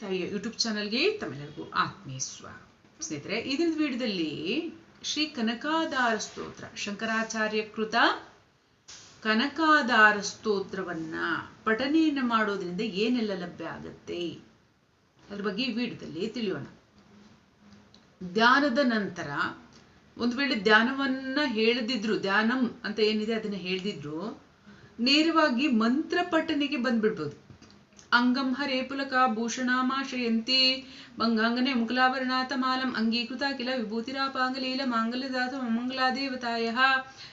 ತಾಯಿಯ ಯೂಟ್ಯೂಬ್ ಚಾನಲ್ಗೆ ತಮ್ಮೆಲ್ಲರಿಗೂ ಆತ್ಮೀಯ ಸ್ವಾಗತ. ಸ್ನೇಹಿತರೆ ಇದರ ವಿಡಿಯೋದಲ್ಲಿ ಶ್ರೀ ಕನಕಾಧಾರ ಸ್ತೋತ್ರ, ಶಂಕರಾಚಾರ್ಯ ಕೃತ ಕನಕಾಧಾರ ಸ್ತೋತ್ರವನ್ನ ಪಠನೆಯನ್ನು ಮಾಡೋದ್ರಿಂದ ಏನೆಲ್ಲ ಲಭ್ಯ ಆಗುತ್ತೆ? ಅದ್ರ ಬಗ್ಗೆ ಈ ವಿಡಿಯೋದಲ್ಲಿ ತಿಳಿಯೋಣ. ಧ್ಯಾನದ ನಂತರ, ಒಂದು ವೇಳೆ ಧ್ಯಾನವನ್ನ ಹೇಳದಿದ್ರು, ಧ್ಯಾನಂ ಅಂತ ಏನಿದೆ ಅದನ್ನ ಹೇಳ್ದಿದ್ರು, ನೇರವಾಗಿ ಮಂತ್ರ ಪಠನೆಗೆ ಬಂದ್ಬಿಡ್ಬೋದು. ಅಂಗಂ ಹರೇ ಪುಲಕ ಭೂಷಣಾಮಾಶಯಂತಿ ಬಂಗಾಂಗನೆ ಮುಕುಲಾಭರಣಾತ ಮಾಲಂ ಅಂಗೀಕೃತ ಕಿಲ ವಿಭೂತಿರಾಪಾಂಗಲೀಲ ಮಾಂಗಲ್ಯದಾತ ಮಂಗಲಾದೇವತಾಯ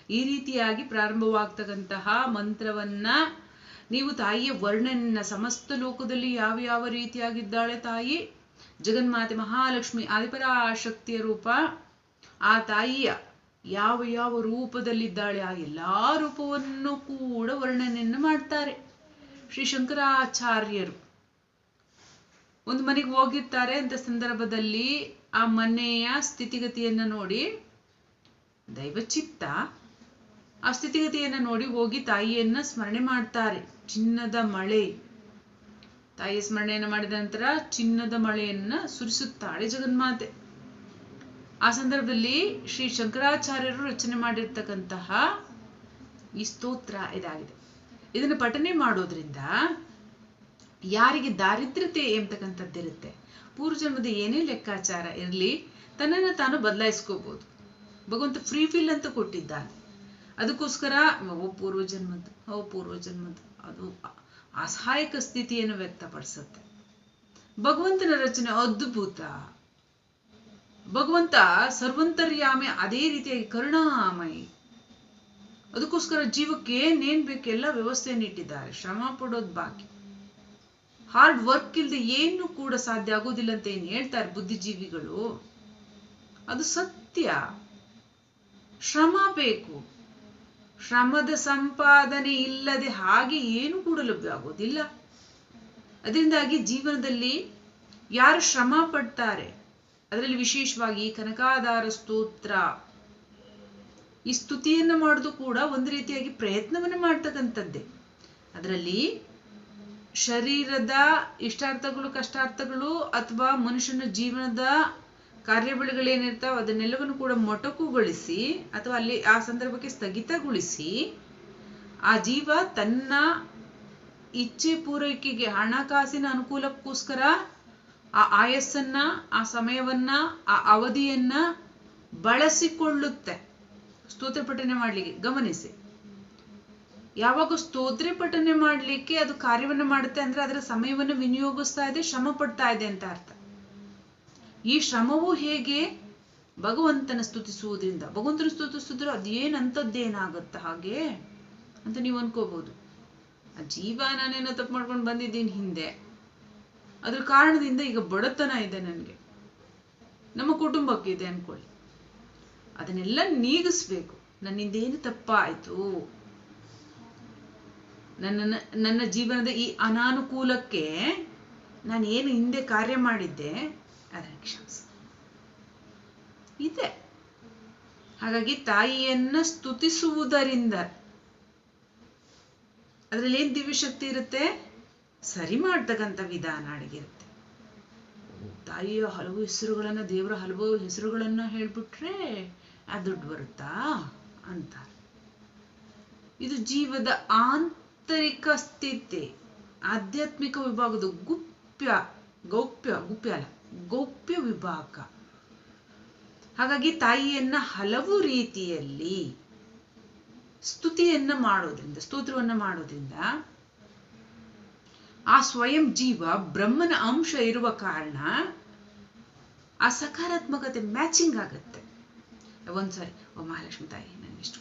ಈ ರೀತಿಯಾಗಿ ಪ್ರಾರಂಭವಾಗ್ತಕ್ಕಂತಹ ಮಂತ್ರವನ್ನ ನೀವು ತಾಯಿಯ ವರ್ಣನ ಸಮಸ್ತ ಲೋಕದಲ್ಲಿ ಯಾವ ಯಾವ ರೀತಿಯಾಗಿದ್ದಾಳೆ ತಾಯಿ? ಜಗನ್ಮಾತೆ ಮಹಾಲಕ್ಷ್ಮಿ ಆದಿಪರಾಶಕ್ತಿಯ ರೂಪ. ಆ ತಾಯಿಯ ಯಾವ ಯಾವ ರೂಪದಲ್ಲಿದ್ದಾಳೆ ಆ ಎಲ್ಲಾ ರೂಪವನ್ನು ಕೂಡ ವರ್ಣನೆಯನ್ನು ಮಾಡ್ತಾರೆ. ಶ್ರೀ ಶಂಕರಾಚಾರ್ಯರು ಒಂದು ಮನೆಗೆ ಹೋಗಿರ್ತಾರೆ ಅಂತ ಸಂದರ್ಭದಲ್ಲಿ ಆ ಮನೆಯ ಸ್ಥಿತಿಗತಿಯನ್ನ ನೋಡಿ, ದೈವಚಿತ್ತ ಆ ಸ್ಥಿತಿಗತಿಯನ್ನ ನೋಡಿ ಹೋಗಿ ತಾಯಿಯನ್ನ ಸ್ಮರಣೆ ಮಾಡ್ತಾರೆ. ಚಿನ್ನದ ಮಳೆ. ತಾಯಿಯ ಸ್ಮರಣೆಯನ್ನ ಮಾಡಿದ ನಂತರ ಚಿನ್ನದ ಮಳೆಯನ್ನ ಸುರಿಸುತ್ತಾಳೆ ಜಗನ್ಮಾತೆ. ಆ ಸಂದರ್ಭದಲ್ಲಿ ಶ್ರೀ ಶಂಕರಾಚಾರ್ಯರು ರಚನೆ ಮಾಡಿರ್ತಕ್ಕಂತಹ ಈ ಸ್ತೋತ್ರ ಇದಾಗಿದೆ. ಇದನ್ನು ಪಠನೆ ಮಾಡೋದ್ರಿಂದ ಯಾರಿಗೆ ದಾರಿದ್ರ್ಯತೆ ಎಂಬತಕ್ಕಂಥದ್ದಿರುತ್ತೆ ಪೂರ್ವಜನ್ಮದ ಏನೇ ಲೆಕ್ಕಾಚಾರ ಇರಲಿ, ತನ್ನನ್ನು ತಾನು ಬದಲಾಯಿಸ್ಕೋಬಹುದು ಭಗವಂತ ಫ್ರೀ ಫೀಲ್ ಅಂತ ಕೊಟ್ಟಿದ್ದಾನೆ. ಅದಕ್ಕೋಸ್ಕರ ಓ ಪೂರ್ವಜನ್ಮದ್ದು ಓ ಪೂರ್ವಜನ್ಮದ್ದು ಅದು ಅಸಹಾಯಕ ಸ್ಥಿತಿಯನ್ನು ವ್ಯಕ್ತಪಡಿಸುತ್ತೆ. ಭಗವಂತನ ರಚನೆ ಅದ್ಭುತ. ಭಗವಂತ ಸರ್ವಂತರ್ಯಾಮಿ ಅದೇ ರೀತಿಯಾಗಿ ಕರುಣಾಮಯಿ. ಅದಕ್ಕೋಸ್ಕರ ಜೀವಕ್ಕೆ ಏನೇನ್ ಬೇಕು ಎಲ್ಲ ವ್ಯವಸ್ಥೆಯನ್ನು ಇಟ್ಟಿದ್ದಾರೆ. ಶ್ರಮ ಪಡೋದು ಬಾಕಿ ಹಾರ್ಡ್ ವರ್ಕ್ ಇಲ್ಲದೆ ಏನು ಕೂಡ ಸಾಧ್ಯ ಆಗೋದಿಲ್ಲ ಅಂತ ಏನು ಹೇಳ್ತಾರೆ ಬುದ್ಧಿಜೀವಿಗಳು? ಅದು ಸತ್ಯ. ಶ್ರಮ ಬೇಕು. ಶ್ರಮದ ಸಂಪಾದನೆ ಇಲ್ಲದೆ ಹಾಗೆ ಏನು ಕೂಡ ಲಭ್ಯ ಆಗೋದಿಲ್ಲ. ಅದರಿಂದಾಗಿ ಜೀವನದಲ್ಲಿ ಯಾರು ಶ್ರಮ ಪಡ್ತಾರೆ? ಅದರಲ್ಲಿ ವಿಶೇಷವಾಗಿ ಕನಕಾಧಾರ ಸ್ತೋತ್ರ. ಈ ಸ್ತುತಿಯನ್ನು ಮಾಡೋದು ಕೂಡ ಒಂದು ರೀತಿಯಾಗಿ ಪ್ರಯತ್ನವನ್ನು ಮಾಡ್ತಕ್ಕಂಥದ್ದೇ. ಅದರಲ್ಲಿ ಶರೀರದ ಇಷ್ಟಾರ್ಥಗಳು, ಕಷ್ಟಾರ್ಥಗಳು ಅಥವಾ ಮನುಷ್ಯನ ಜೀವನದ ಕಾರ್ಯಬಳಿಗಳೇನಿರ್ತಾವೆ ಅದನ್ನೆಲ್ಲವನ್ನು ಕೂಡ ಮೊಟಕುಗೊಳಿಸಿ ಅಥವಾ ಅಲ್ಲಿ ಆ ಸಂದರ್ಭಕ್ಕೆ ಸ್ಥಗಿತಗೊಳಿಸಿ ಆ ಜೀವ ತನ್ನ ಇಚ್ಛೆ ಪೂರೈಕೆಗೆ, ಹಣಕಾಸಿನ ಅನುಕೂಲಕ್ಕೋಸ್ಕರ ಆ ಆಯಸ್ಸನ್ನ, ಆ ಸಮಯವನ್ನ, ಆ ಅವಧಿಯನ್ನ ಬಳಸಿಕೊಳ್ಳುತ್ತೆ. ಸ್ತೋತ್ರ ಪಠನೆ ಮಾಡ್ಲಿಕ್ಕೆ, ಗಮನಿಸಿ. ಯಾವಾಗ ಸ್ತೋತ್ರ ಪಠನೆ ಮಾಡ್ಲಿಕ್ಕೆ ಅದು ಕಾರ್ಯವನ್ನ ಮಾಡುತ್ತೆ ಅಂದ್ರೆ ಅದರ ಸಮಯವನ್ನು ವಿನಿಯೋಗಿಸ್ತಾ ಇದೆ, ಶ್ರಮ ಪಡ್ತಾ ಇದೆ ಅಂತ ಅರ್ಥ. ಈ ಶ್ರಮವು ಹೇಗೆ? ಭಗವಂತನ ಸ್ತುತಿಸುವುದರಿಂದ. ಭಗವಂತನ ಸ್ತುತಿಸಿದ್ರು ಅದೇನಂತದ್ದೇನಾಗತ್ತ ಹಾಗೆ ಅಂತ ನೀವು ಅನ್ಕೋಬಹುದು. ಆ ಜೀವ ನಾನೇನೋ ತಪ್ಪು ಮಾಡ್ಕೊಂಡು ಬಂದಿದ್ದೀನಿ ಹಿಂದೆ. ಅದ್ರ ಕಾರಣದಿಂದ ಈಗ ಬಡತನ ಇದೆ ನನಗೆ. ನಮ್ಮ ಕುಟುಂಬಕ್ಕೆ ಇದೆ ಅನ್ಕೊಳ್ಳಿ. ಅದನ್ನೆಲ್ಲ ನೀಗಿಸ್ಬೇಕು. ನನ್ನಿಂದ ಏನು ತಪ್ಪಾಯ್ತು? ನನ್ನ ನನ್ನ ಜೀವನದ ಈ ಅನಾನುಕೂಲಕ್ಕೆ ನಾನು ಏನು ಹಿಂದೆ ಕಾರ್ಯ ಮಾಡಿದ್ದೆ? ಅದನ್ನು ಕ್ಷಮಿಸ. ಇದೆ. ಹಾಗಾಗಿ ತಾಯಿಯನ್ನ ಸ್ತುತಿಸುವುದರಿಂದ ಅದರಲ್ಲಿ ಏನ್ ದಿವ್ಯಶಕ್ತಿ ಇರುತ್ತೆ? ಸರಿ ಮಾಡ್ತಕ್ಕಂಥ ವಿಧಾನ ಅಡಗಿರುತ್ತೆ. ತಾಯಿಯ ಹಲವು ಹೆಸರುಗಳನ್ನ, ದೇವರ ಹಲವು ಹೆಸರುಗಳನ್ನ ಹೇಳ್ಬಿಟ್ರೆ ಆ ದುಡ್ಡು ಬರುತ್ತಾ ಅಂತ. ಇದು ಜೀವದ ಆಂತರಿಕ ಸ್ಥಿತಿ, ಆಧ್ಯಾತ್ಮಿಕ ವಿಭಾಗದ ಗುಪ್ಯ, ಗೌಪ್ಯ, ಗುಪ್ಯ ಅಲ್ಲ, ಗೌಪ್ಯ ವಿಭಾಗ. ಹಾಗಾಗಿ ತಾಯಿಯನ್ನ ಹಲವು ರೀತಿಯಲ್ಲಿ ಸ್ತುತಿಯನ್ನ ಮಾಡೋದ್ರಿಂದ, ಸ್ತೋತ್ರವನ್ನ ಮಾಡೋದ್ರಿಂದ ಆ ಸ್ವಯಂ ಜೀವ ಬ್ರಹ್ಮನ ಅಂಶ ಇರುವ ಕಾರಣ ಆ ಸಕಾರಾತ್ಮಕತೆ ಮ್ಯಾಚಿಂಗ್ ಆಗತ್ತೆ. ಒಂದ್ಸರಿ, ಓ ಮಹಾಲಕ್ಷ್ಮಿ ತಾಯಿ ನನಗಿಷ್ಟು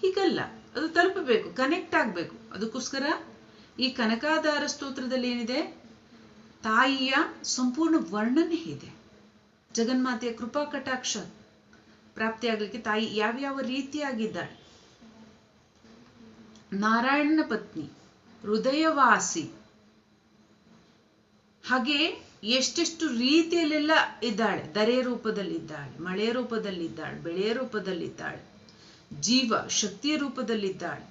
ಹೀಗಲ್ಲ, ಅದು ತಲುಪಬೇಕು ಕನೆಕ್ಟ್ ಆಗಬೇಕು. ಅದಕ್ಕೋಸ್ಕರ ಈ ಕನಕಾಧಾರ ಸ್ತೋತ್ರದಲ್ಲಿ ಏನಿದೆ? ತಾಯಿಯ ಸಂಪೂರ್ಣ ವರ್ಣನೆ ಇದೆ. ಜಗನ್ಮಾತೆಯ ಕೃಪಾ ಕಟಾಕ್ಷ ಪ್ರಾಪ್ತಿಯಾಗಲಿಕ್ಕೆ ತಾಯಿ ಯಾವ್ಯಾವ ರೀತಿಯಾಗಿದ್ದಾಳೆ? ನಾರಾಯಣನ ಪತ್ನಿ, ಹೃದಯವಾಸಿ. ಹಾಗೆ ಎಷ್ಟೆಷ್ಟು ರೀತಿಯಲ್ಲೆಲ್ಲ ಇದ್ದಾಳೆ ದರೆ ರೂಪದಲ್ಲಿದ್ದಾಳೆ ಮಳೆಯ ರೂಪದಲ್ಲಿದ್ದಾಳೆ ಬೆಳೆಯ ರೂಪದಲ್ಲಿದ್ದಾಳೆ, ಜೀವ ಶಕ್ತಿಯ ರೂಪದಲ್ಲಿದ್ದಾಳೆ,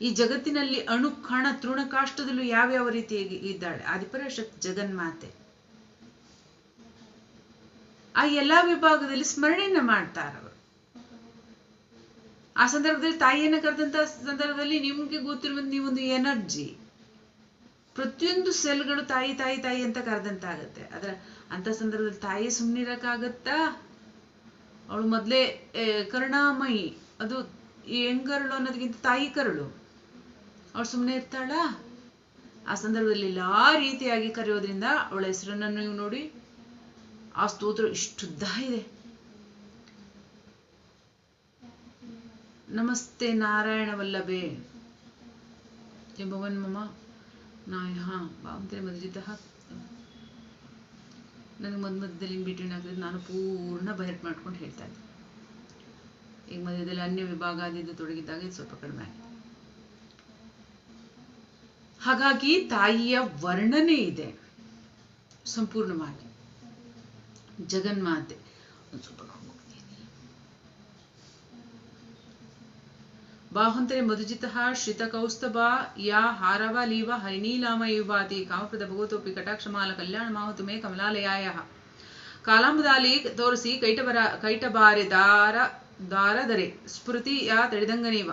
ಈ ಜಗತ್ತಿನಲ್ಲಿ ಅಣು, ಕಣ ತೃಣಕಾಷ್ಟದಲ್ಲೂ ಯಾವ್ಯಾವ ರೀತಿಯಾಗಿ ಇದ್ದಾಳೆ, ಆದಿಪರ ಶಕ್ತಿ, ಜಗನ್ಮಾತೆ. ಆ ಎಲ್ಲಾ ವಿಭಾಗದಲ್ಲಿ ಸ್ಮರಣೆಯನ್ನ ಮಾಡ್ತಾರೆ ಅವರು. ಆ ಸಂದರ್ಭದಲ್ಲಿ ತಾಯಿಯನ್ನ ಕರೆದಂತ ಸಂದರ್ಭದಲ್ಲಿ ನಿಮ್ಗೆ ಗೊತ್ತಿರುವ ನೀವೊಂದು ಎನರ್ಜಿ. ಪ್ರತಿಯೊಂದು ಸೆಲ್ಗಳು ತಾಯಿ ತಾಯಿ ತಾಯಿ ಅಂತ ಕರೆದಂತಾಗತ್ತೆ. ಅದರ ಅಂತ ಸಂದರ್ಭದಲ್ಲಿ ತಾಯಿ ಸುಮ್ಮನಿರಕ್ಕಾಗತ್ತಾ ಅವಳು ಮೊದ್ಲೇ ಕರುಣಾಮಯಿ. ಅದು ಹೆಂಗರಳು ಅನ್ನೋದಕ್ಕಿಂತ ತಾಯಿ ಕರಳು. ಅವಳು ಸುಮ್ಮನೆ ಇರ್ತಾಳ? ಆ ಸಂದರ್ಭದಲ್ಲಿ ಎಲ್ಲಾ ರೀತಿಯಾಗಿ ಕರೆಯೋದ್ರಿಂದ ಅವಳ ಹೆಸರನ್ನ ನೀವು ನೋಡಿ, ಆ ಸ್ತೋತ್ರ ಇಷ್ಟುದ್ದ ಇದೆ. ನಮಸ್ತೆ ನಾರಾಯಣ ವಲ್ಲಭೆ ಭಗವನ್ ಮಮ. ನಾಯ ಹಾ ಜೊತೆ ಹಾಕಿ ನನಗೆ ಮದ್ ಮಧ್ಯದಲ್ಲಿ ಬಿಟ್ವೀನ್ ಆಗ್ತದೆ ನಾನು ಪೂರ್ಣ ಬಯಟ್ ಮಾಡ್ಕೊಂಡು ಹೇಳ್ತಾ ಇದ್ದೆ. ಈಗ ಮಧ್ಯದಲ್ಲಿ ಅನ್ಯ ವಿಭಾಗ ಆದಿದ್ದ ತೊಡಗಿದ್ದಾಗ ಇದು ಸ್ವಲ್ಪ ಕಡಿಮೆ ಆಗಿದೆ. ಹಾಗಾಗಿ ತಾಯಿಯ ವರ್ಣನೆ ಇದೆ. ಸಂಪೂರ್ಣವಾಗಿ. ಜಗನ್ಮಾತೆ. ಒಂದು ಸ್ವಲ್ಪ ಬಾಹುಂತರೆ ಮಧುಜಿತಃ ಶ್ರಿತಕೌಸ್ತಭ, ಯಾ ಹಾರವ ಲೀವ ಹರಿಣೀಲಾಮ ಯುವಾತಿ ಕಾಮಪ್ರದ ಭಗವತೋಪಿ ಕಟಾಕ್ಷಮಾಲ ಕಲ್ಯಾಣ ಮಾಹುತು ಮೇ ಕಮಲಾಲಯಾಯ. ಕಾಲಾಂಬುದಾಲಿ ತೋರಿಸಿ ಕೈಟಬರ ಕೈಟಬಾರೆ ದಾರ, ದಾರದರೆ ಯಾ ತಡಿದಂಗನೇವ.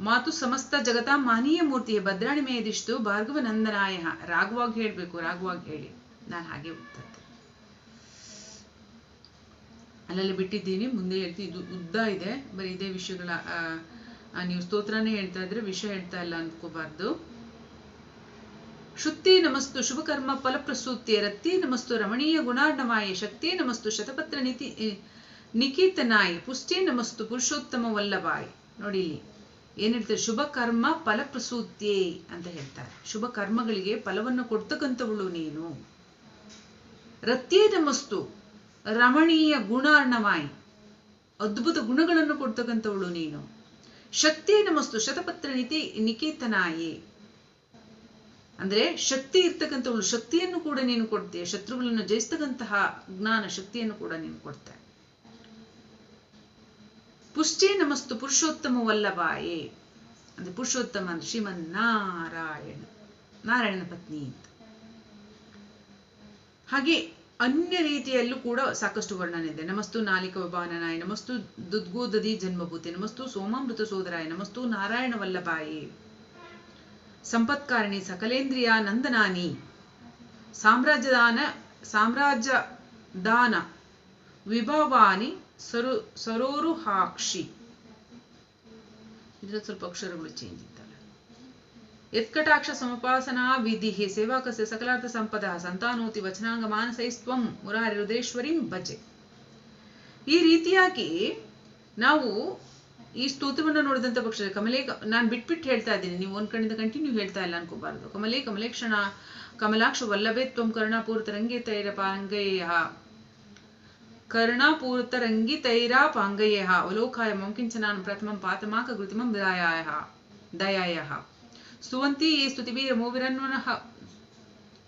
ಮಾತು ಸಮಸ್ತ ಜಗತ ಮಾನೀಯ ಮೂರ್ತಿಯ, ಭದ್ರಾಣಿ ಮೇದಿಷ್ಟು ಭಾರ್ಗವ ನಂದನಾಯ. ರಾಗವಾಗಿ ಹೇಳ್ಬೇಕು ರಾಗವಾಗಿ ಹೇಳಿ. ನಾನು ಹಾಗೆ ಉತ್ತತ್ತೆ ಅಲ್ಲಲ್ಲಿ ಬಿಟ್ಟಿದ್ದೀನಿ. ಮುಂದೆ ಹೇಳ್ತೀನಿ ಇದು ಉದ್ದ ಇದೆ. ಬರೀ ಇದೇ ವಿಷಯಗಳ ನೀವು ಸ್ತೋತ್ರನೇ ಹೇಳ್ತಾ ಇದ್ರೆ ವಿಷಯ ಹೇಳ್ತಾ ಇಲ್ಲ ಅಂದ್ಕೋಬಾರ್ದು. ಶುದ್ಧಿ ನಮಸ್ತು ಶುಭಕರ್ಮ ಫಲಪ್ರಸೂತಿ ರತ್ತಿ ನಮಸ್ತು ರಮಣೀಯ ಗುಣಾರ್ಣವಾಯ ಶಕ್ತಿ ನಮಸ್ತು ಶತಪತ್ರ ನಿತಿ ನಿಕೀತನಾಯಿ ಪುಷ್ಟಿ ನಮಸ್ತು ಪುರುಷೋತ್ತಮ ವಲ್ಲಭಾಯ್. ನೋಡಿ ಇಲ್ಲಿ ಏನ್ ಹೇಳ್ತಾರೆ? ಶುಭ ಕರ್ಮ ಫಲಪ್ರಸೂತ್ಯೇ ಅಂತ ಹೇಳ್ತಾರೆ. ಶುಭ ಕರ್ಮಗಳಿಗೆ ಫಲವನ್ನು ಕೊಡ್ತಕ್ಕಂಥವಳು ನೀನು. ರತ್ಯೇ ನಮಸ್ತು ರಮಣೀಯ ಗುಣಾರ್ಣವಾಯಿ. ಅದ್ಭುತ ಗುಣಗಳನ್ನು ಕೊಡ್ತಕ್ಕಂಥವಳು ನೀನು. ಶಕ್ತಿ ನಮಸ್ತು, ಶತಪತ್ರ ನಿತಿ ನಿಕೇತನಾಯಿ. ಅಂದ್ರೆ ಶಕ್ತಿ ಇರ್ತಕ್ಕಂಥವಳು, ಶಕ್ತಿಯನ್ನು ಕೂಡ ನೀನು ಕೊಡ್ತೀಯ. ಶತ್ರುಗಳನ್ನು ಜಯಿಸ್ತಕ್ಕಂತಹ ಜ್ಞಾನ, ಶಕ್ತಿಯನ್ನು ಕೂಡ ನೀನು ಕೊಡ್ತೆ. ಪುಷ್ಟೇ ನಮಸ್ತು ಪುರುಷೋತ್ತಮ ವಲ್ಲಭಾಯೇ ಅಂದ್ರೆ ಪುರುಷೋತ್ತಮ ಅಂದ್ರೆ ಶ್ರೀಮನ್ ನಾರಾಯಣ ನಾರಾಯಣನ ಪತ್ನಿ ಅಂತ. ಹಾಗೆ ಅನ್ಯ ರೀತಿಯಲ್ಲೂ ಕೂಡ ಸಾಕಷ್ಟು ವರ್ಣನೆ ಇದೆ ನಮಸ್ತು ನಾಲಿಕ ವಿಭಾವನಾಯ ನಮಸ್ತು ದುದ್ಗೋದದಿ ಜನ್ಮಭೂತಿ, ನಮಸ್ತು ಸೋಮಾಮೃತ ಸೋದರಾಯ, ನಮಸ್ತು ನಾರಾಯಣ ವಲ್ಲಭಾಯಿ. ಸಂಪತ್ಕಾರಿಣಿ ಸಕಲೇಂದ್ರಿಯ ನಂದನಾನಿ. ಸಾಮ್ರಾಜ್ಯದಾನ ಸಾಮ್ರಾಜ್ಯ ದಾನ ವಿಭವಾನಿ ಸರು, ಸರೋರುಹಾಕ್ಷಿ. ಇದರ ಸ್ವಲ್ಪ ಅಕ್ಷರಗಳು ಚೇಂಜ್ ಯತ್ಕಟಾಕ್ಷ ಸಮಪಾಸನಾ ವಿಧಿ ಸೇವಾಕಸ್ಯ ಸಕಲಾರ್ಥ ಸಂಪದ ಸಂತಾನೋತಿ ವಚನಾಂಗ ಮಾನಸೈಸ್ತ್ವಂ ಮುರಾರಿ ರುದ್ರೇಶ್ವರಿಂ ಭಜೆ ಈ ರೀತಿಯಾಗಿ ನಾವು ಈ ಸ್ತೋತ್ರವನ್ನು ನೋಡಿದಂತ ಪಕ್ಷ ಕಮಲೇ ನಾನು ಬಿಟ್ಬಿಟ್ಟು ಹೇಳ್ತಾ ಇದ್ದೀನಿ. ನೀವು ಒಂದು ಕಡೆಯಿಂದ ಕಂಟಿನ್ಯೂ ಹೇಳ್ತಾ ಇಲ್ಲ ಅನ್ಕೋಬಾರ್ದು. ಕಮಲೇ ಕಮಲೇಕ್ಷಣ, ಕಮಲಾಕ್ಷ ವಲ್ಲಭೇ ತ್ವಂ ಕರ್ಣಾಪೂರ್ತ ರಂಗಿ ತೈರ ಪಾಂಗೇಯ ಕರ್ಣಾಪೂರ್ತ ರಂಗಿ ತೈರಾ ಪಾಂಗಯ್ಯ ಅವಲೋಕಾಯ ಮಂ ಕಿಂಚನಾನ್ ಪ್ರಥಮಂ ಪಾತಮಾಕ ಕೃತಿಮಂ ದಯಾಯ ದಯಾಯ ಸ್ತುವಂತಿ ಈ ಸ್ತುತಿಬೀರ ಮೋವಿರನ್ವನಃ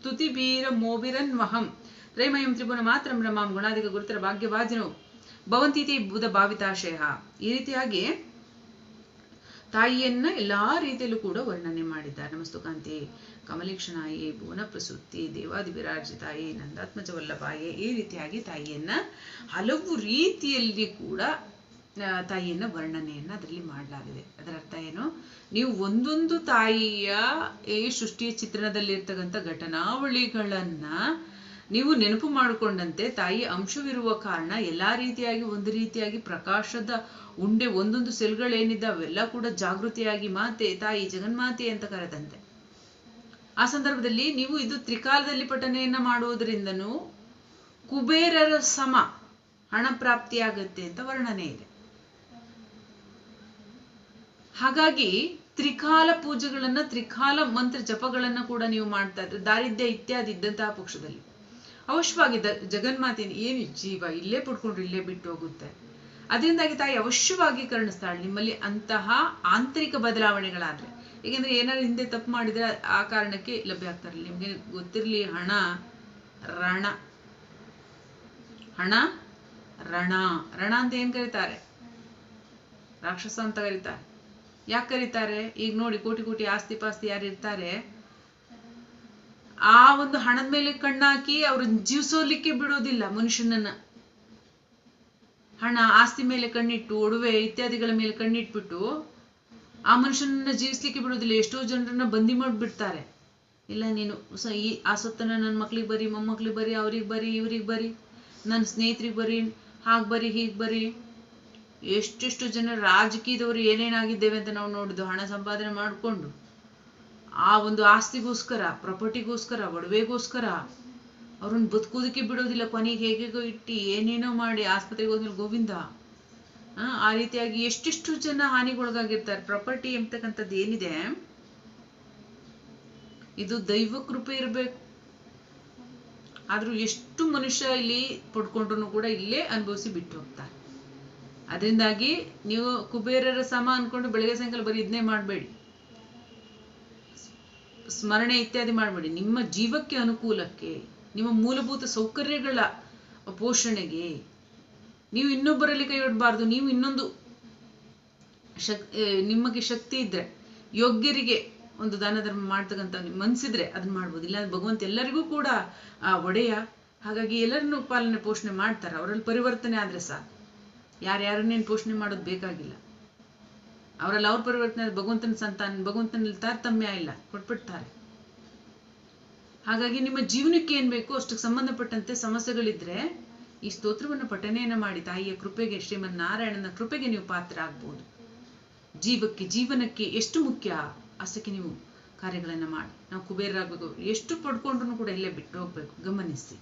ಸ್ತುತಿಬೀರ ಮೋವಿರನ್ವಹಂ ತ್ರೈಮಯಂ ತ್ರಿಪುನ ಮಾತ್ರ ರಮಾಂ ಗುಣಾಧಿಕ ಗುರುತರ ಭಾಗ್ಯವಾಜಿನೋ ಭವಂತೀತಿ ಬುಧ ಭಾವಿತಾಶಯ ಈ ರೀತಿಯಾಗಿ ತಾಯಿಯನ್ನ ಎಲ್ಲಾ ರೀತಿಯಲ್ಲೂ ಕೂಡ ವರ್ಣನೆ ಮಾಡಿದ್ದಾರೆ. ನಮಸ್ತು ಕಾಂತಿ. ಕಮಲೀಕ್ಷಣಾಯೇ ಭುವನ ಪ್ರಸೂತಿ ದೇವಾದಿ ವಿರಾಜಿತಾಯೇ ನಂದಾತ್ಮಜ ವಲ್ಲಭಾಯಿ ಈ ರೀತಿಯಾಗಿ ತಾಯಿಯನ್ನ ಹಲವು ರೀತಿಯಲ್ಲಿ ಕೂಡ ತಾಯಿಯನ್ನ ವರ್ಣನೆಯನ್ನ ಅದರಲ್ಲಿ ಮಾಡಲಾಗಿದೆ. ಅದರ ಅರ್ಥ ಏನು? ನೀವು ಒಂದೊಂದು ತಾಯಿಯ ಈ ಸೃಷ್ಟಿಯ ಚಿತ್ರಣದಲ್ಲಿರ್ತಕ್ಕಂಥ ಘಟನಾವಳಿಗಳನ್ನ ನೀವು ನೆನಪು ಮಾಡಿಕೊಂಡಂತೆ ತಾಯಿ ಅಂಶವಿರುವ ಕಾರಣ ಎಲ್ಲ ರೀತಿಯಾಗಿ, ಒಂದು ರೀತಿಯಾಗಿ ಪ್ರಕಾಶದ ಉಂಡೆ, ಒಂದೊಂದು ಸೆಲ್ಗಳೇನಿದ್ದಾವೆ, ಅವೆಲ್ಲ ಕೂಡ ಜಾಗೃತಿಯಾಗಿ ಮಾತೆ, ತಾಯಿ, ಜಗನ್ಮಾತೆ ಅಂತ ಕರೆದಂತೆ ಆ ಸಂದರ್ಭದಲ್ಲಿ ನೀವು ಇದು ತ್ರಿಕಾಲದಲ್ಲಿ ಪಠನೆಯನ್ನ ಮಾಡುವುದರಿಂದನೂ ಕುಬೇರರ ಸಮ ಹಣ ಪ್ರಾಪ್ತಿಯಾಗತ್ತೆ ಅಂತ ವರ್ಣನೆ ಇದೆ. ಹಾಗಾಗಿ ತ್ರಿಕಾಲ ಪೂಜೆಗಳನ್ನ, ತ್ರಿಕಾಲ ಮಂತ್ರ ಜಪಗಳನ್ನ ಕೂಡ ನೀವು ಮಾಡ್ತಾ ಇದ್ರೆ, ದಾರಿದ್ರ್ಯ ಇತ್ಯಾದಿ ಇದ್ದಂತಹ ಪಕ್ಷದಲ್ಲಿ. ಅವಶ್ಯವಾಗಿ ದ ಜಗನ್ಮಾತೆ ಏನು ಜೀವ ಇಲ್ಲೇ ಪುಟ್ಕೊಂಡ್ರೆ ಇಲ್ಲೇ ಬಿಟ್ಟು ಹೋಗುತ್ತೆ. ಅದರಿಂದಾಗಿ ತಾಯಿ ಅವಶ್ಯವಾಗಿ ಕರುಣಿಸ್ತಾಳೆ ನಿಮ್ಮಲ್ಲಿ ಅಂತಹ ಆಂತರಿಕ ಬದಲಾವಣೆಗಳಾದ್ರೆ. ಏಕೆಂದ್ರೆ ಏನಾದ್ರು ಹಿಂದೆ ತಪ್ಪು ಮಾಡಿದ್ರೆ ಆ ಕಾರಣಕ್ಕೆ ಲಭ್ಯ ಆಗ್ತಾರಲ್ಲ ನಿಮ್ಗೆ ಗೊತ್ತಿರ್ಲಿ, ಹಣ, ರಣ. ಹಣ, ರಣ. ರಣ ಅಂತ ಏನ್ ಕರೀತಾರೆ? ರಾಕ್ಷಸ ಅಂತ ಕರೀತಾರೆ. ಯಾಕೆ ಕರೀತಾರೆ? ಈಗ ನೋಡಿ, ಕೋಟಿ ಕೋಟಿ ಆಸ್ತಿ ಪಾಸ್ತಿ ಯಾರು ಇರ್ತಾರೆ? ಆ ಒಂದು ಹಣದ ಮೇಲೆ ಕಣ್ಣಾಕಿ ಅವ್ರನ್ನ ಜೀವಿಸೋಲಿಕ್ಕೆ ಬಿಡೋದಿಲ್ಲ ಮನುಷ್ಯನನ್ನ. ಹಣ ಆಸ್ತಿ ಮೇಲೆ ಕಣ್ಣಿಟ್ಟು, ಒಡವೆ ಇತ್ಯಾದಿಗಳ ಮೇಲೆ ಕಣ್ಣಿಟ್ಬಿಟ್ಟು ಆ ಮನುಷ್ಯನನ್ನ ಜೀವಿಸ್ಲಿಕ್ಕೆ ಬಿಡೋದಿಲ್ಲ. ಎಷ್ಟೋ ಜನರನ್ನ ಬಂದಿ ಮಾಡಿಬಿಡ್ತಾರೆ. ಇಲ್ಲ ನೀನು ಈ ಆ ಸೊತ್ತನ್ನ ನನ್ನ ಮಕ್ಳಿಗೆ ಬರೀ, ಮೊಮ್ಮಕ್ಳಿಗೆ ಬರೀ, ಅವ್ರಿಗೆ ಬರೀ, ಇವ್ರಿಗೆ ಬರೀ ನನ್ನ ಸ್ನೇಹಿತರಿಗೆ ಬರೀ, ಹಾಗೆ ಬರೀ, ಹೀಗೆ ಬರಿ. ಎಷ್ಟೆಷ್ಟು ಜನ ರಾಜಕೀಯದವರು ಏನೇನಾಗಿದ್ದೇವೆ ಅಂತ ನಾವು ನೋಡಿದ್ದು ಹಣ ಸಂಪಾದನೆ ಮಾಡಿಕೊಂಡು. ಆ ಒಂದು ಆಸ್ತಿಗೋಸ್ಕರ ಪ್ರಾಪರ್ಟಿಗೋಸ್ಕರ ಒಡವೆಗೋಸ್ಕರ ಅವ್ರನ್ನ ಬದುಕೋದಕ್ಕೆ ಬಿಡೋದಿಲ್ಲ ಕೊನೆಗೆ ಹೇಗೇಗೋ ಇಟ್ಟು ಏನೇನೋ ಮಾಡಿ ಆಸ್ಪತ್ರೆಗೆ ಹೋದ್ಮೇಲೆ ಗೋವಿಂದ. ಆ, ರೀತಿಯಾಗಿ ಎಷ್ಟೆಷ್ಟು ಜನ ಹಾನಿಗೊಳಗಾಗಿರ್ತಾರೆ. ಪ್ರಾಪರ್ಟಿ ಎಂಬತಕ್ಕಂಥದ್ದು ಏನಿದೆ? ಇದು ದೈವ ಕೃಪೆ ಇರಬೇಕು. ಆದ್ರೂ ಎಷ್ಟು ಮನುಷ್ಯ ಇಲ್ಲಿ ಪಡ್ಕೊಂಡ್ರು ಕೂಡ ಇಲ್ಲೇ ಅನುಭವಿಸಿ ಬಿಟ್ಟು ಹೋಗ್ತಾರೆ. ಅದರಿಂದಾಗಿ ನೀವು ಕುಬೇರರ ಸಮ ಅನ್ಕೊಂಡು ಬೆಳಗ್ಗೆ ಸಾಯಂಕಾಲ ಬರೀ ಇದನ್ನೇ ಮಾಡಬೇಡಿ. ಸ್ಮರಣೆ ಇತ್ಯಾದಿ ಮಾಡಬೇಡಿ. ನಿಮ್ಮ ಜೀವಕ್ಕೆ ಅನುಕೂಲಕ್ಕೆ, ನಿಮ್ಮ ಮೂಲಭೂತ ಸೌಕರ್ಯಗಳ ಪೋಷಣೆಗೆ ನೀವು ಇನ್ನೊಬ್ಬರಲ್ಲಿ ಕೈ ಒಡ್ಬಾರ್ದು. ನೀವು ಇನ್ನೊಂದು ಶಕ್ ನಿಮಗೆ ಶಕ್ತಿ ಇದ್ರೆ, ಯೋಗ್ಯರಿಗೆ ಒಂದು ದಾನ ಧರ್ಮ ಮಾಡ್ತಕ್ಕಂಥ ನಿಮ್ ಮನ್ಸಿದ್ರೆ ಅದನ್ನ ಮಾಡ್ಬೋದು. ಇಲ್ಲ ಭಗವಂತ ಎಲ್ಲರಿಗೂ ಕೂಡ ಆ ಒಡೆಯ. ಹಾಗಾಗಿ ಎಲ್ಲರನ್ನೂ ಪಾಲನೆ ಪೋಷಣೆ ಮಾಡ್ತಾರೆ. ಅವರಲ್ಲಿ ಪರಿವರ್ತನೆ ಆದ್ರೆ ಸಾಕು. ಯಾರ್ಯಾರನ್ನೇನು ಪೋಷಣೆ ಮಾಡೋದು ಬೇಕಾಗಿಲ್ಲ. ಅವರಲ್ಲಿ ಅವ್ರ ಪರಿವರ್ತನೆ ಭಗವಂತನ ಸಂತಾನ, ಭಗವಂತನಲ್ಲಿ ತಾರತಮ್ಯ ಇಲ್ಲ, ಕೊಟ್ಬಿಡ್ತಾರೆ. ಹಾಗಾಗಿ ನಿಮ್ಮ ಜೀವನಕ್ಕೆ ಏನ್ ಬೇಕು ಅಷ್ಟಕ್ಕೆ ಸಂಬಂಧಪಟ್ಟಂತೆ ಸಮಸ್ಯೆಗಳಿದ್ರೆ ಈ ಸ್ತೋತ್ರವನ್ನು ಪಠನೆಯನ್ನು ಮಾಡಿ ತಾಯಿಯ ಕೃಪೆಗೆ ಶ್ರೀಮನ್ ನಾರಾಯಣನ ಕೃಪೆಗೆ ನೀವು ಪಾತ್ರ ಆಗ್ಬೋದು ಜೀವಕ್ಕೆ, ಜೀವನಕ್ಕೆ ಎಷ್ಟು ಮುಖ್ಯ ಅಷ್ಟಕ್ಕೆ ನೀವು ಕಾರ್ಯಗಳನ್ನ ಮಾಡಿ. ನಾವು ಕುಬೇರರಾಗಬೇಕು ಎಷ್ಟು ಪಡ್ಕೊಂಡ್ರು ಕೂಡ ಇಲ್ಲೇ ಬಿಟ್ಟು ಹೋಗ್ಬೇಕು. ಗಮನಿಸಿ.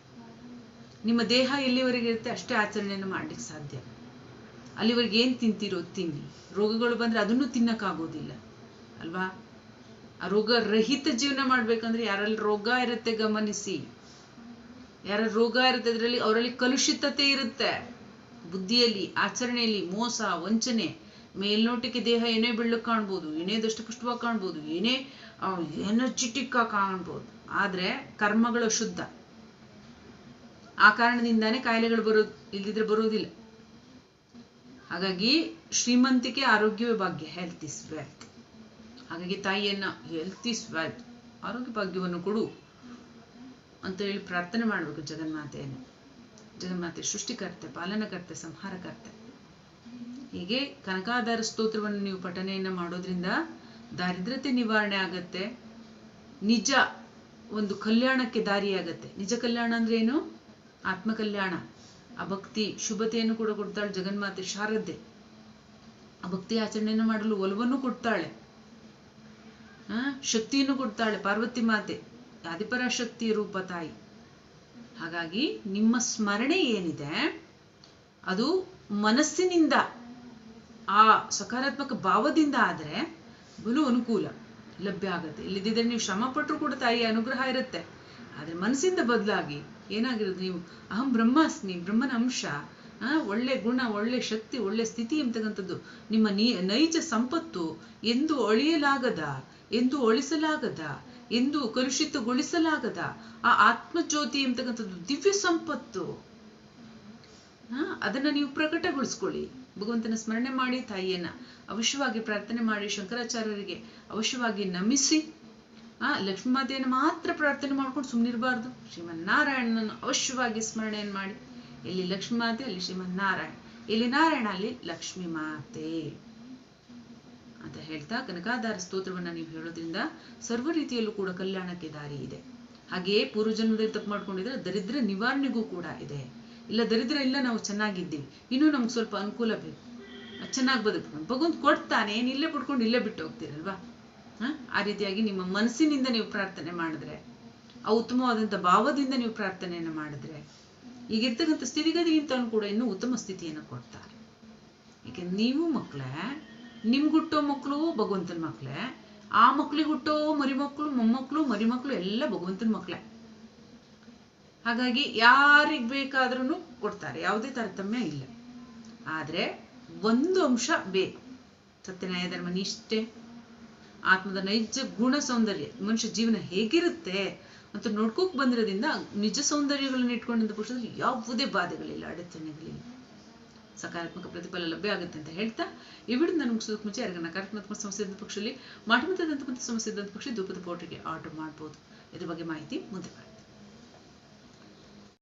ನಿಮ್ಮ ದೇಹ ಎಲ್ಲಿವರೆಗೆ ಇರುತ್ತೆ ಅಷ್ಟೇ ಆಚರಣೆಯನ್ನು ಮಾಡ್ಲಿಕ್ಕೆ ಸಾಧ್ಯ. ಅಲ್ಲಿವರೆಗೆ ಏನು ತಿಂತೀರೋ ತಿನ್ನಿ. ರೋಗಗಳು ಬಂದರೆ ಅದನ್ನು ತಿನ್ನಕ್ಕಾಗೋದಿಲ್ಲ. ಅಲ್ವಾ? ಆ ರೋಗ ರಹಿತ ಜೀವನ ಮಾಡ್ಬೇಕಂದ್ರೆ ಯಾರಲ್ಲಿ ರೋಗ ಇರುತ್ತೆ ಗಮನಿಸಿ. ಯಾರ ರೋಗ ಇರುತ್ತೆ ಅದರಲ್ಲಿ ಅವರಲ್ಲಿ ಕಲುಷಿತತೆ ಇರುತ್ತೆ. ಬುದ್ಧಿಯಲ್ಲಿ, ಆಚರಣೆಯಲ್ಲಿ ಮೋಸ, ವಂಚನೆ, ಮೇಲ್ನೋಟಕ್ಕೆ ದೇಹ ಏನೇ ಬೆಳ್ಳಕ್ ಕಾಣ್ಬೋದು, ಏನೇ ದಷ್ಟಪುಷ್ಟವಾಗಿ ಕಾಣ್ಬೋದು, ಏನೇ ಏನೋ ಆಗಿ ಕಾಣ್ಬೋದು. ಆದ್ರೆ ಕರ್ಮಗಳು ಶುದ್ಧ. ಆ ಕಾರಣದಿಂದಾನೇ ಕಾಯಿಲೆಗಳು ಬರೋದು ಇಲ್ದಿದ್ರೆ ಬರೋದಿಲ್ಲ ಹಾಗಾಗಿ ಶ್ರೀಮಂತಿಕೆ ಆರೋಗ್ಯವೇ ಭಾಗ್ಯ ಹೆಲ್ತ್ ಇಸ್ ವೆಲ್ತ್ ಹಾಗಾಗಿ ತಾಯಿಯನ್ನ ಹೆಲ್ತ್ ಇಸ್ ವೆಲ್ತ್ ಆರೋಗ್ಯ ಭಾಗ್ಯವನ್ನು ಕೊಡು ಅಂತ ಹೇಳಿ ಪ್ರಾರ್ಥನೆ ಮಾಡಬೇಕು ಜಗನ್ಮಾತೆಯನ್ನು. ಜಗನ್ಮಾತೆ ಸೃಷ್ಟಿಕರ್ತೆ, ಪಾಲನಕರ್ತೆ, ಸಂಹಾರಕರ್ತೆ. ಹೀಗೆ ಕನಕಾಧಾರ ಸ್ತೋತ್ರವನ್ನು ನೀವು ಪಠನೆಯನ್ನ ಮಾಡೋದ್ರಿಂದ ದಾರಿದ್ರ್ಯತೆ ನಿವಾರಣೆ ಆಗತ್ತೆ. ನಿಜ ಒಂದು ಕಲ್ಯಾಣಕ್ಕೆ ದಾರಿಯಾಗತ್ತೆ. ನಿಜ ಕಲ್ಯಾಣ ಅಂದ್ರೆ ಏನು? ಆತ್ಮ ಕಲ್ಯಾಣ ಆ ಭಕ್ತಿ ಶುಭತೆಯನ್ನು ಕೂಡ ಕೊಡ್ತಾಳೆ ಜಗನ್ಮಾತೆ ಶಾರದೆ ಆ ಭಕ್ತಿ ಆಚರಣೆಯನ್ನು ಮಾಡಲು ಒಲವನ್ನು ಕೊಡ್ತಾಳೆ. ಆ, ಶಕ್ತಿಯನ್ನು ಕೊಡ್ತಾಳೆ ಪಾರ್ವತಿ ಮಾತೆ. ಆದಿಪರಾಶಕ್ತಿ ರೂಪ ತಾಯಿ. ಹಾಗಾಗಿ ನಿಮ್ಮ ಸ್ಮರಣೆ ಏನಿದೆ, ಅದು ಮನಸ್ಸಿನಿಂದ, ಆ ಸಕಾರಾತ್ಮಕ ಭಾವದಿಂದ ಆದ್ರೆ ಬಲು ಅನುಕೂಲ ಲಭ್ಯ ಆಗುತ್ತೆ. ಇಲ್ಲದಿದ್ರೆ ನೀವು ಶ್ರಮ ಪಟ್ಟರು ಕೂಡ ತಾಯಿಯ ಅನುಗ್ರಹ ಇರುತ್ತೆ. ಆದ್ರೆ ಮನಸ್ಸಿಂದ ಬದಲಾಗಿ ಏನಾಗಿರೋದು ನೀವು? ಅಹಂ ಬ್ರಹ್ಮಾಸ್ಮಿ, ಬ್ರಹ್ಮನ ಅಂಶ ಒಳ್ಳೆ ಗುಣ, ಒಳ್ಳೆ ಶಕ್ತಿ, ಒಳ್ಳೆ ಸ್ಥಿತಿ ಎಂತಕ್ಕಂಥದ್ದು ನಿಮ್ಮ ನೀ, ನೈಜ ಸಂಪತ್ತು ಎಂದು ಅಳಿಯಲಾಗದ, ಎಂದು ಅಳಿಸಲಾಗದ, ಎಂದು ಕಲುಷಿತಗೊಳಿಸಲಾಗದ, ಆ ಆತ್ಮಜ್ಯೋತಿ ಎಂಬತಕ್ಕಂಥದ್ದು ದಿವ್ಯ ಸಂಪತ್ತು. ಅದನ್ನ ನೀವು ಪ್ರಕಟಗೊಳಿಸ್ಕೊಳ್ಳಿ. ಭಗವಂತನ ಸ್ಮರಣೆ ಮಾಡಿ ತಾಯಿಯನ್ನ. ಅವಶ್ಯವಾಗಿ ಪ್ರಾರ್ಥನೆ ಮಾಡಿ ಶಂಕರಾಚಾರ್ಯರಿಗೆ ಅವಶ್ಯವಾಗಿ ನಮಿಸಿ. ಆ ಲಕ್ಷ್ಮೀ ಮಾತೆಯನ್ನು ಮಾತ್ರ ಪ್ರಾರ್ಥನೆ ಮಾಡ್ಕೊಂಡು ಸುಮ್ಮನಿರಬಾರ್ದು ಶ್ರೀಮನ್ನಾರಾಯಣನನ್ನು ಅವಶ್ಯವಾಗಿ ಸ್ಮರಣೆಯನ್ನು ಮಾಡಿ. ಇಲ್ಲಿ ಲಕ್ಷ್ಮೀ ಮಾತೆ ಅಲ್ಲಿ ಶ್ರೀಮನ್ನಾರಾಯಣ. ಇಲ್ಲಿ ನಾರಾಯಣ, ಅಲ್ಲಿ ಲಕ್ಷ್ಮೀ ಮಾತೆ ಅಂತ ಹೇಳ್ತಾ ಕನಕಾಧಾರ ಸ್ತೋತ್ರವನ್ನ ನೀವು ಹೇಳೋದ್ರಿಂದ ಸರ್ವ ರೀತಿಯಲ್ಲೂ ಕೂಡ ಕಲ್ಯಾಣಕ್ಕೆ ದಾರಿ ಇದೆ. ಹಾಗೆಯೇ ಪೂರ್ವಜನ್ಮದಲ್ಲಿ ತಪ್ಪು ಮಾಡ್ಕೊಂಡಿದ್ರೆ ದರಿದ್ರ ನಿವಾರಣೆಗೂ ಕೂಡ ಇದೆ. ಇಲ್ಲ ದರಿದ್ರ ಇಲ್ಲ, ನಾವು ಚೆನ್ನಾಗಿದ್ದೀವಿ. ಇನ್ನೂ ನಮ್ಗೆ ಸ್ವಲ್ಪ ಅನುಕೂಲ ಬೇಕು. ಚೆನ್ನಾಗಿ ಬದುಕು ಭಗವಂತ ಕೊಡ್ತಾನೆ ಇಲ್ಲೇ ಪಡ್ಕೊಂಡು ಇಲ್ಲೇ ಬಿಟ್ಟು ಹೋಗ್ತೀರಲ್ವಾ? ಆ ರೀತಿಯಾಗಿ ನಿಮ್ಮ ಮನಸ್ಸಿನಿಂದ ನೀವು ಪ್ರಾರ್ಥನೆ ಮಾಡಿದ್ರೆ, ಆ ಉತ್ತಮವಾದಂಥ ಭಾವದಿಂದ ನೀವು ಪ್ರಾರ್ಥನೆಯನ್ನು ಮಾಡಿದ್ರೆ, ಈಗಿರ್ತಕ್ಕಂಥ ಸ್ಥಿತಿಗತಿಗಿಂತಲೂ ಕೂಡ ಇನ್ನೂ ಉತ್ತಮ ಸ್ಥಿತಿಯನ್ನು ಕೊಡ್ತಾರೆ. ಯಾಕೆಂದ್ರೆ ನೀವು ಮಕ್ಕಳೇ ನಿಮ್ಗೆ ಹುಟ್ಟೋ ಮಕ್ಕಳು ಭಗವಂತನ ಮಕ್ಕಳೇ, ಆ ಮಕ್ಳಿಗೆ ಹುಟ್ಟೋ ಮರಿಮಕ್ಕಳು, ಮೊಮ್ಮಕ್ಕಳು, ಮರಿಮಕ್ಕಳು ಎಲ್ಲ ಭಗವಂತನ ಮಕ್ಕಳೇ. ಹಾಗಾಗಿ ಯಾರಿಗ್ ಬೇಕಾದ್ರೂ ಕೊಡ್ತಾರೆ, ಯಾವುದೇ ತಾರತಮ್ಯ ಇಲ್ಲ. ಆದರೆ ಒಂದು ಅಂಶ ಬೇಕು. ಸತ್ಯನ್ಯಾಯ ಧರ್ಮ ನಿಷ್ಠೆ. ಆತ್ಮದ ನೈಜ ಗುಣ ಸೌಂದರ್ಯ, ಮನುಷ್ಯ ಜೀವನ ಹೇಗಿರುತ್ತೆ ಅಂತ ನೋಡ್ಕೋಕ್ ಬಂದಿರೋದ್ರಿಂದ ನಿಜ ಸೌಂದರ್ಯಗಳನ್ನ ಇಟ್ಕೊಂಡಂತ ಪುರುಷದಲ್ಲಿ ಯಾವುದೇ ಬಾಧೆಗಳಿಲ್ಲ, ಅಡೆತಡೆಗಳಿಲ್ಲ. ಸಕಾರಾತ್ಮಕ ಪ್ರತಿಫಲ ಲಭ್ಯ ಆಗುತ್ತೆ ಅಂತ ಹೇಳ್ತಾ ಈ ವಿಡಿಯೋ ನಾನು ಮುಗಿಸೋದಕ್ಕೆ ಮುಂಚೆ ಯಾರಿಗೆ ನಕಾರಾತ್ಮಕ ಸಮಸ್ಯೆ ಇದ್ದ ಪಕ್ಷದಲ್ಲಿ ಮಾಟಮತದಂತ ಸಮಸ್ಯೆ ಇದ್ದಂಥ ಪಕ್ಷ ಧೂಪದ ಪೌಡ್ರಿಗೆ ಆರ್ಡರ್ ಮಾಡ್ಬೋದು. ಇದ್ರ ಬಗ್ಗೆ ಮಾಹಿತಿ ಮುಂದೆ ಬರುತ್ತೆ